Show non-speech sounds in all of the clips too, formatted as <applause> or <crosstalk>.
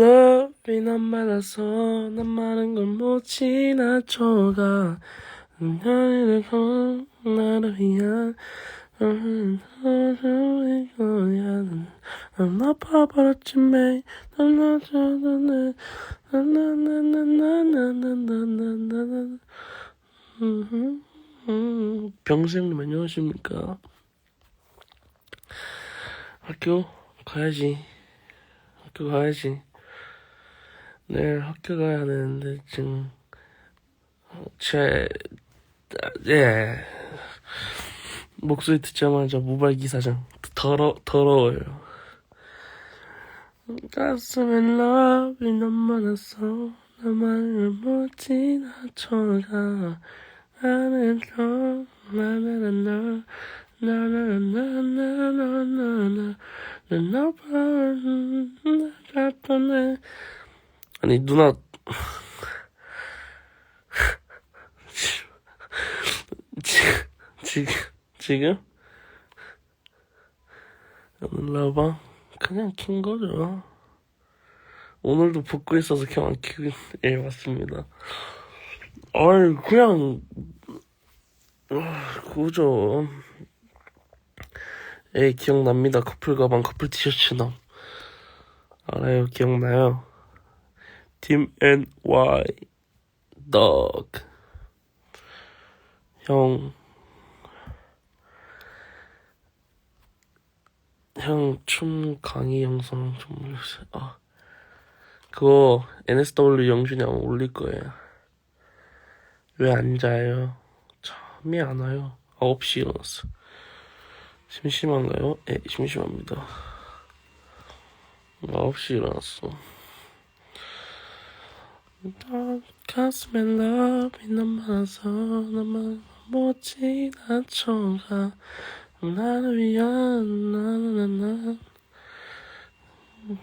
러브이 넌 많아서 난 많은 걸 못 지나쳐가 나를 나를 위한 이거야 난 아파버렸지 매일 나나나나나 나나나나나나나나나 병수형님 안녕하십니까? 학교 가야지 학교 가야지 내일 학교 가야 되는데 지금 제 예. 목소리 듣자마자 모바일 기사장 더러 더러워요. 가슴에 러브이 너무 많아서 나만을 못 지나쳐가 나는 너 나는 너 나는 나갔던 아니 누나. 지금 지금 지금? 놀라봐. 그냥 킨 거죠. 오늘도 붓고 있어서 그냥 키고 예 맞습니다. 아이 그냥 아, 그거죠 예 기억납니다 커플 가방 커플 티셔츠 남 알아요 기억나요 팀 NY 덕 형, 형, 춤 강의 영상 좀 올려주세요. 아, 그거 NSW 영준이 아마 올릴 거예요. 왜 안 자요? 잠이 안 와요. 9시 일어났어. 심심한가요? 예, 심심합니다. 9시 일어났어. 나 가슴에 러브이 너무 많아서 나만 못 지나쳐가 나를 위한 나나나나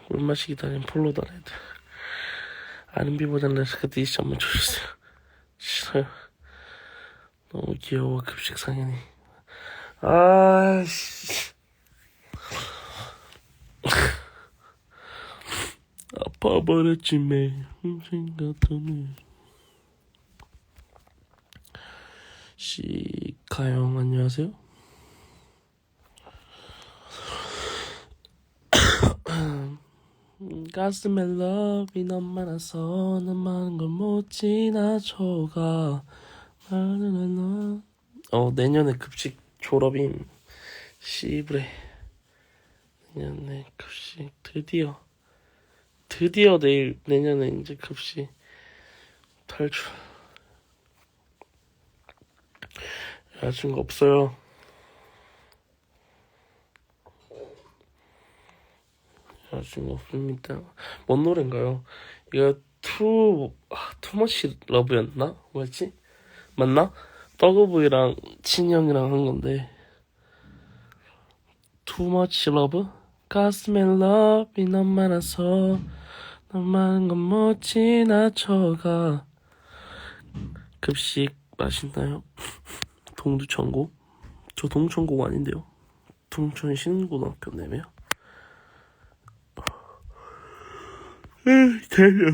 얼마씩 기다린 폴로 다레드 R&B보단 레스카 디시 한번 <laughs> 줘주세요 싫어요 너무 귀여워 급식 상현이 아씨. 아파버렸지 매일 생각하면 시카형 안녕하세요. 가슴에 러브이 너무 많아서 난 많은 걸 못 지나쳐가. 나나나나 어 내년에 급식 졸업임 씨브레 내년에 급식 드디어 드디어 내일 내년에 이제 급식 탈출 여자친구 없어요 여자친구 없습니다 뭔 노래인가요? 이거 투 아, 투머치 러브였나? 뭐였지? 맞나? 떡오브이랑 친형이랑 한 건데 투머치 러브? 가슴에 러브이 너무 많아서 넌 많은 건 못 지나쳐가 급식 맛있나요? <laughs> 동두천고? 저 동천고가 아닌데요 동천 신고등학교네요 에이, 대려